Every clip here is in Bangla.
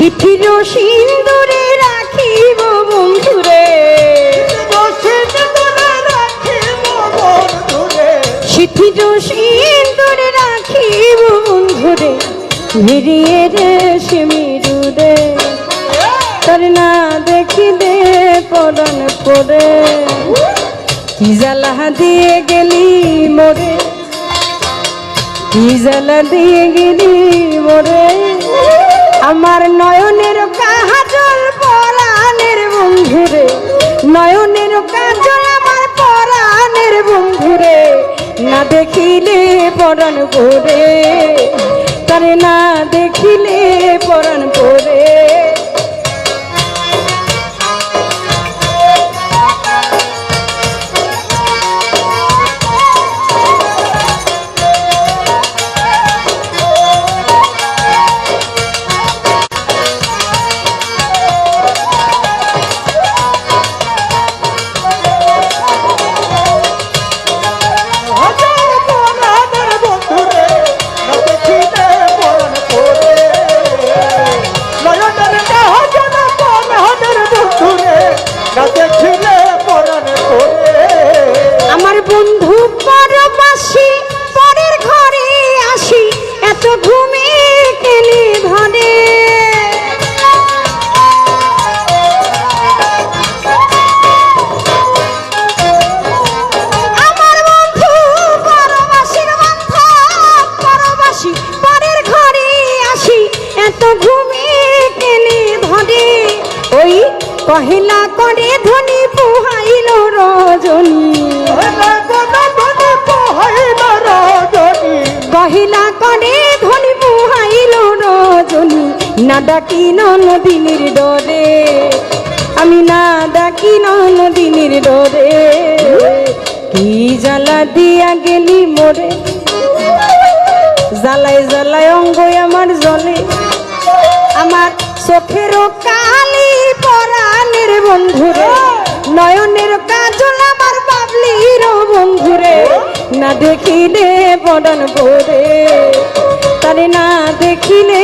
শিথির সিন্দুরে রাখিব বন্ধুরে। শিথির সিন্দুরে রাখিব বন্ধুরে। ভিড়িয়ে রে সিমিরুরে তোর না দেখিলে পরন পরে কি জ্বালা দিয়ে গেলি মোরে? কি জ্বালা দিয়ে গেলি মোরে? আমার নয়নের কাজল পরাণের বন্ধুরে, নয়নের কাজল আমার পরাণের বন্ধুরে, না দেখিলে পরণ করে তারে না দেখিলে পরণ পরে কহিলা করে ধনী পুহাইল রজনী। কহিলা করে ধনী পুহাইল রজনী। না ডাকি নদিনীর ডরে। আমি না ডাকি নদিনীর ডরে। কি জ্বালা দিয়া গেলি মোরে? জ্বালাই জ্বালাই অঙ্গ আমার জলে। আমার চোখের কালি পরাণের বন্ধুরে নয়নের কাজল আমার বাবলির বন্ধুরে না দেখিলে পড়ন পরে তারে না দেখিলে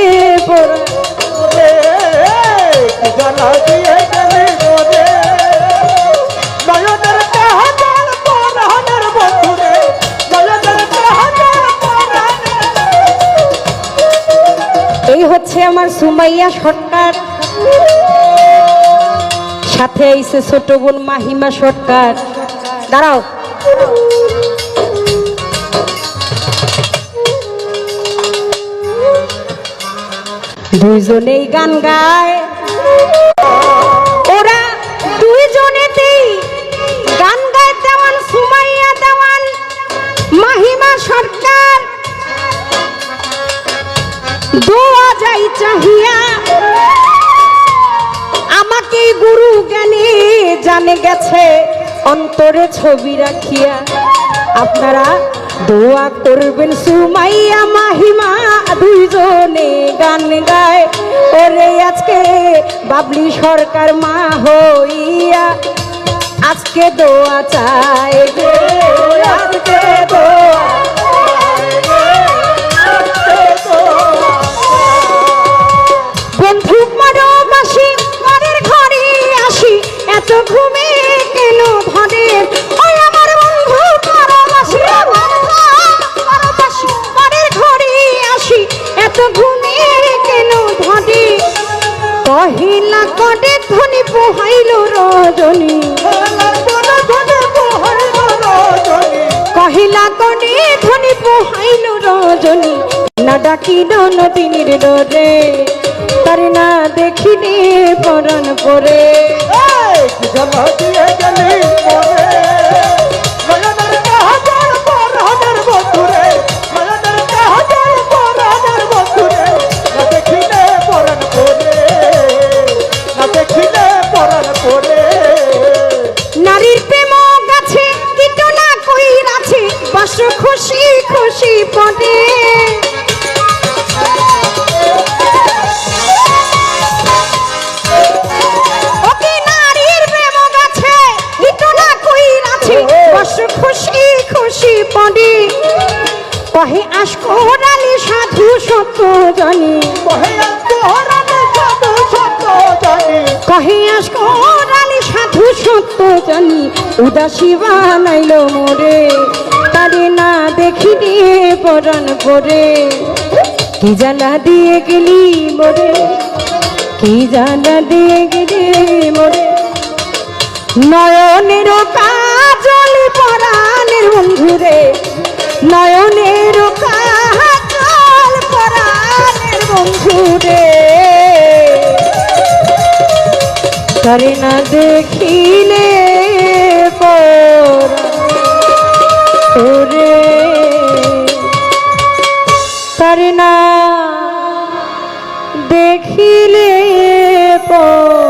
পরাণের এই হচ্ছে আমার সুমাইয়া সরকার। সাথে আইছে ছোট বোন মাহিমা সরকার। দাঁড়াও। দুইজনেই গান গায়। ওরা দুইজনেতেই গান দেওয়ান, মাহিমা সরকার। দোয়া যাই চাহিয়া গুরু জ্ঞানী জানে গেছে, অন্তরে ছবি রাখিয়া আপনারা দোয়া করবেন। সুমাইয়া মাহিমা দুইজনে গান গায়, ওরে আজকে বাবলি সরকার মা হইয়া আজকে দোয়া চাই আজকে দোয়া ঘুমে কেন ধরে ওই আসি। এত ঘুমে কেন ধরে কহিলা কটে ধনী পোহাইল রজনী। কহিলা কটে ধনী পোহাইল রজনী। না ডাকি নদিনীর ডরে তার না দেখিলে পরন পরে জানা দিয়ে গেলি গোরে সাধু সত্য জানি মোরে। তারে না দেখিনি পরাণ পরে। কি জানা দিয়ে গেলি মোরে? কি জানা দিয়ে গেলি মোরে? নয়নের কাজল পরাণের বন্ধুরে নয়নের পরাণের বন্ধুরে। করে না দেখিলে পরে করে না দেখিলে পর